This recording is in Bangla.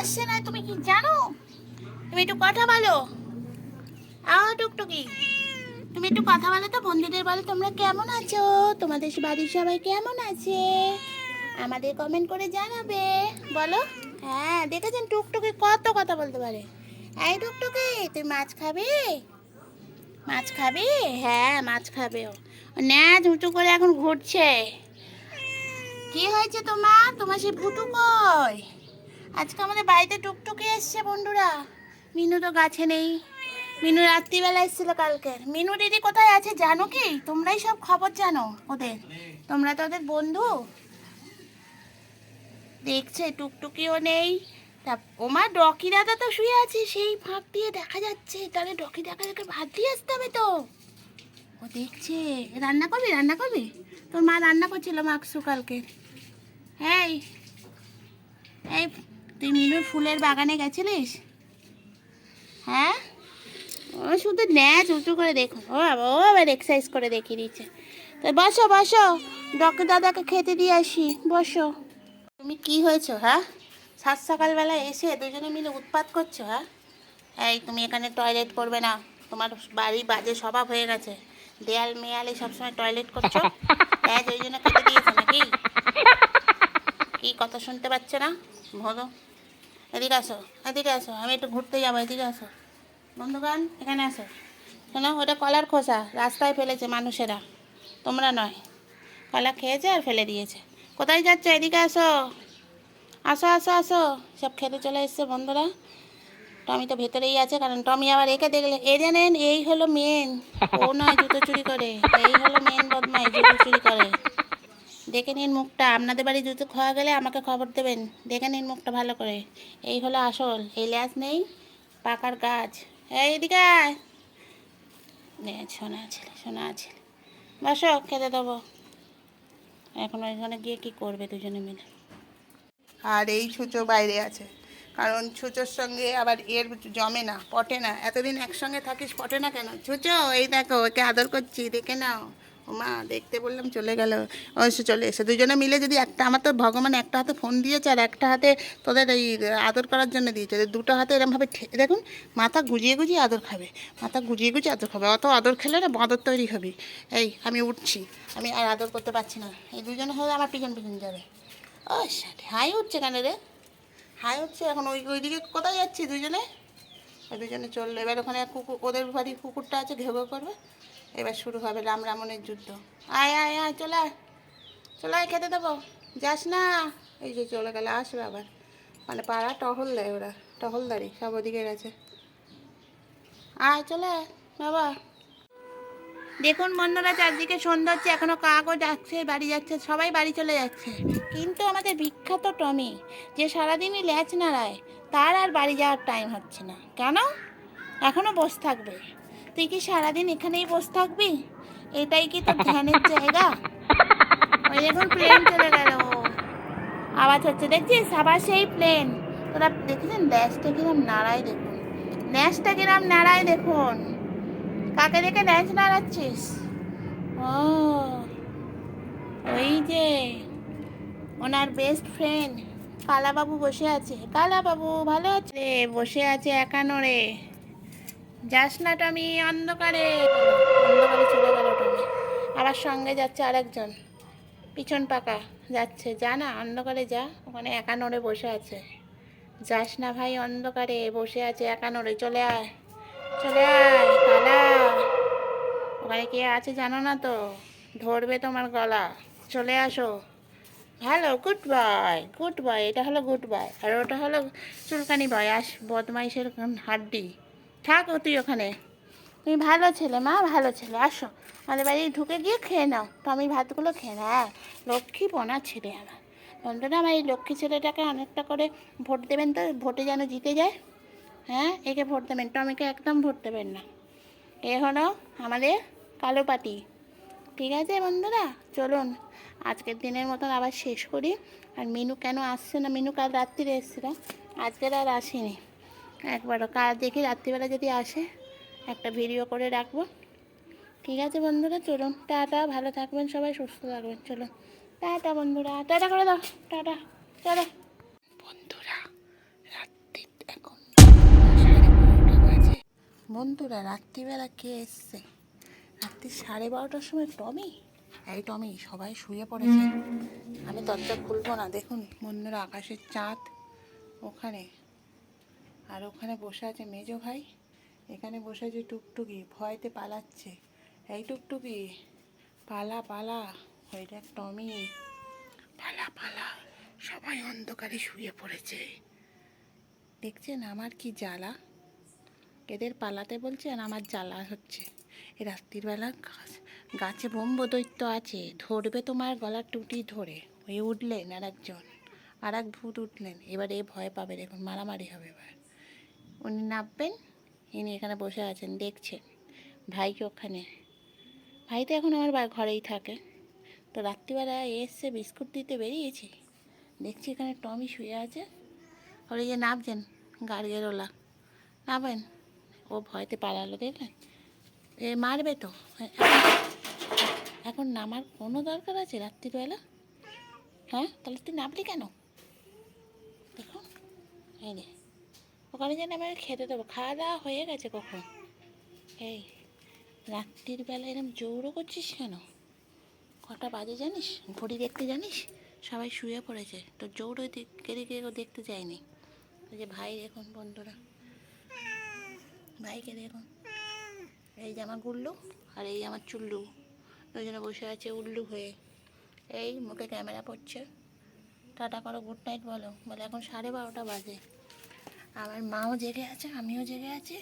আসছে না, তুমি কি জানো? তুমি একটু কথা বলো। আও টুকটুকি। তুমি একটু কথা বলো তো, বন্ধুদের বলো তোমরা কেমন আছো? তোমাদের বাড়ির সবাই কেমন আছে? আমাদের কমেন্ট করে জানাবে। বলো। হ্যাঁ দেখেছেন টুকটুকি কত কথা বলতে পারে। এই টুকটুকি, তুই মাছ খাবে? মাছ খাবে? হ্যাঁ মাছ খাবে ও। ন্যাচ, উঁচু করে এখন ঘুরছে। কি হয়েছে তোমার? তোমার সেই ফুটু কই? আজকে আমাদের বাড়িতে টুকটুকি এসছে বন্ধুরা। মিনু তো গাছে নেই। মিনু রাত্রিবেলা এসেছিল কালকে। মিনু দিদি কোথায় আছে জানো কি? তোমরাই সব খবর জানো ওদের। তোমরা তো ওদের বন্ধু। দেখছে, টুকটুকিও নেই। তা ওমার ডকি দাদা তো শুয়ে আছে, সেই ফাঁক দিয়ে দেখা যাচ্ছে। তাহলে ডকি দাদাকে ভাত দিয়ে আসতে হবে তো। ও দেখছে। রান্না করবি রান্না করবি? তোর মা রান্না করছিল মাকসু কালকে। এই এই তুই মিনুর ফুলের বাগানে গেছিলিস? হ্যাঁ? ও শুধু ন্যাচ উঁচু করে দেখুন ও ও আবার এক্সারসাইজ করে দেখিয়ে দিচ্ছে। তো বসো বসো। ডক্টর দাদাকে খেতে দিয়ে আসি। বসো। তুমি কি হয়েছো হ্যাঁ? সাত সকালবেলা এসে দুজনে মিলে উৎপাত করছ হ্যাঁ? এই তুমি এখানে টয়লেট করবে না। তোমার বাড়ি বাজে স্বভাব হয়ে গেছে। দেয়াল মেয়ালে সবসময় টয়লেট করছ। হ্যাঁ ওই জন্য কেটে দিয়েছ নাকি? কি কথা শুনতে পাচ্ছে না? ভোলো এদিকে আসো এদিকে আসো, আমি একটু ঘুরতে যাব, এদিকে আসো। বন্ধুগান এখানে আসো। শোনো, ওটা কলার খোসা, রাস্তায় ফেলেছে মানুষেরা। তোমরা নয়। কলা খেয়েছে আর ফেলে দিয়েছে। কোথায় যাচ্ছে? এদিকে আসো। আসো আসো আসো। সব খেতে চলে এসছে বন্ধুরা। টমি তো ভেতরেই আছে, কারণ টমি আবার একে দেখলে, এ জানেন, এই হলো মেন ও নয়, জুতো চুরি করে। এই হলো মেন বদমাই জুতো চুরি করে। দেখে নিন মুখটা। আপনাদের বাড়ি জুতো খাওয়া গেলে আমাকে খবর দেবেন। দেখে নিন মুখটা ভালো করে। এই হলো আসল। এই ল্যাস নেই, পাকার গাছ। এই। নে শোনা ছেলে শোনা ছেলে। বসো, খেতে দেবো। এখন ওইখানে গিয়ে কি করবে দুজনে মিলে? আর এই ছুঁচো বাইরে আছে। কারণ ছুঁচোর সঙ্গে আবার এর জমে না, পটে না। এতদিন একসঙ্গে থাকিস, পটে না কেন? ছুঁচো, এই দেখো, ওকে আদর করছি, দেখে নাও। মা, দেখতে বললাম চলে গেল। এসে চলে এসে দুজনে মিলে যদি একটা, আমার তো ভগবান একটা হাতে ফোন দিয়েছে আর একটা হাতে তোদের এই আদর করার জন্য দিয়েছে। দুটো হাতে এরমভাবে দেখুন, মাথা গুজিয়ে গুজিয়ে আদর খাবে। মাথা গুজিয়ে গুজিয়ে আদর খাবে। অত আদর খেলে না বাঁদর তৈরি হবি। এই, আমি উঠছি। আমি আর আদর করতে পারছি না। এই দুজনে হলে আমার পিছন পিছন যাবে। ও হাই উঠছে কেন রে? হাই উঠছে এখন ওই, ওইদিকে কোথায় যাচ্ছি দুজনে? ওই দুজনে চলল। এবার ওখানে কুকুর, ওদের বাড়ির কুকুরটা আছে ঘেউ করবে। এবার শুরু হবে রাম রামনের যুদ্ধ। আয় আয় আয়, চলে আয়। চলে আয়, খেতে দেবো। যাস না। এই যে চলে গেলে, আসবে আবার। মানে পাড়া টহল দেয় ওরা, টহলদারি সব ওদিকে গেছে। আয়, চলে বাবা। দেখুন বন্ধুরা চারদিকে সন্ধ্যা হচ্ছে, এখনও কাকও যাচ্ছে, বাড়ি যাচ্ছে, সবাই বাড়ি চলে যাচ্ছে। কিন্তু আমাদের বিখ্যাত টমি, যে সারাদিনই ল্যাচ নাড়ায়, তার আর বাড়ি যাওয়ার টাইম হচ্ছে না। কেন? এখনও বসে থাকবে। তুই কি সারাদিন এখানেই বসে থাকবি? এটাই কি তোর ধ্যানের জায়গা? ওই দেখুন প্লেন চলে গেল। আওয়াজ হচ্ছে, দেখছিস? আবার সেই প্লেন তোরা দেখেছেন ল্যাচটা কিরম নাড়ায় দেখুন? ল্যাচটা কিরম নাড়ায় দেখুন। কাকে দেখে ড্যান্স নাড়াচ্ছিস? ও, ওই যে ওনার বেস্ট ফ্রেন্ড কালাবাবু বসে আছে। কালাবাবু, ভালো আছে বসে আছে একা নড়ে। যাস না টমি, অন্ধকারে। অন্ধকারে চলে গেল টমি। আবার সঙ্গে যাচ্ছে আরেকজন। পিছন পাকা যাচ্ছে। যা না, অন্ধকারে যা। ওখানে একা নড়ে বসে আছে। যাস না ভাই, অন্ধকারে বসে আছে, একা নড়ে। চলে আয়। চলে আয় কালা ওখানে কে আছে জানো না তো? ধরবে তোমার গলা। চলে আসো। Hello, good bye. Good bye, এটা হলো গুড বাই। আর ওটা হলো চুলকানি বয় আস, বদমাইশের হাড্ডি। থাক তুই ওখানে। তুমি ভালো ছেলে, মা, ভালো ছেলে, আসো। আমাদের বাড়ি ঢুকে গিয়ে খেয়ে নাও। আমি ভাতগুলো খেয়ে না হ্যাঁ লক্ষ্মী পোনা ছেলে আমার। বন্ধুরা, আমার এই লক্ষ্মী ছেলেটাকে অনেকটা করে ভোট দেবেন তো, ভোটে যেন জিতে যায়। হ্যাঁ একে ভোট দেবেন, টমিকে একদম ভোট দেবেন না। এ হলো আমাদের কালো পাটি ঠিক আছে বন্ধুরা, চলুন। আজকের দিনের মতন আবার শেষ করি। আর মিনু কেন আসছে না? মিনু কাল রাত্রিরে এসেছিল। আজকের আর আসেনি। একবার কাজ দেখি রাত্রিবেলা যদি আসে, একটা ভিডিও করে রাখব। ঠিক আছে বন্ধুরা, চলুন। টাটা, ভালো থাকবেন সবাই, সুস্থ থাকবেন। চলো টাটা বন্ধুরা, টাটা করে দাও। টাটা, চলো। বন্ধুরা, রাত্রি এখন বন্ধুরা, রাত্রিবেলা কে এসছে? রাত্রি সাড়ে বারোটার সময় টমি? এই টমি, সবাই শুয়ে পড়েছে। আমি দরজা খুলবো না। দেখুন, বন্ধুরা, আকাশের চাঁদ ওখানে। আর ওখানে বসে আছে মেজো ভাই। এখানে বসে আছে টুকটুকি, ভয়তে পালাচ্ছে। এই টুকটুকি, পালা পালা। ওই দেখ টমি। পালা পালা। সবাই অন্ধকারে শুয়ে পড়েছে। দেখছেন আমার কি জ্বালা? এদের পালাতে বলছে আর আমার জ্বালা হচ্ছে। এই রাত্রিবেলা গাছ, গাছে ব্রহ্ম দৈত্য আছে। ধরবে তোমার গলার টুটি ধরে। ওই উঠলেন আর একজন আর এক ভূত উঠলেন। এবার এ ভয় পাবে, দেখুন মারামারি হবে এবার। উনি নামবেন, ইনি এখানে বসে আছেন, দেখছেন। ভাইকে ওখানে। ভাই তো এখন আমার ঘরেই থাকে। তো রাত্রিবেলা এসছে বিস্কুট দিতে বেরিয়েছি। দেখছি এখানে টমি শুয়ে আছে। ওর যে নামছেন গাড়ির ওলা নামেন। ও ভয়তে পালালো, দেখলেন? এ, মারবে তো। এখন- নামার কোনো দরকার আছে রাত্রিবেলা? হ্যাঁ তাহলে তুই নামলি কেন? দেখুন। এই ওখানে যেন আমি খেতে দেবো। খাওয়া দাওয়া হয়ে গেছে কখন? এই, রাত্রির বেলা এরকম জৌড়ো করছিস কেন? কটা বাজে জানিস? ঘড়ি দেখতে জানিস? সবাই শুয়ে পড়েছে। তো জৌড়ো দিকে কেউ দেখতে যায়নি। যে ভাই দেখুন বন্ধুরা। ভাইকে দেখুন। এই যে আমার গুল্লু আর এই আমার চুল্লু। দুজনে বসে আছে উল্লু হয়ে। এই মুখে ক্যামেরা পড়ছে। টাটা করো, গুড নাইট বলো। বলে এখন সাড়ে বারোটা বাজে। আমার মাও জেগে আছে আমিও জেগে আছি।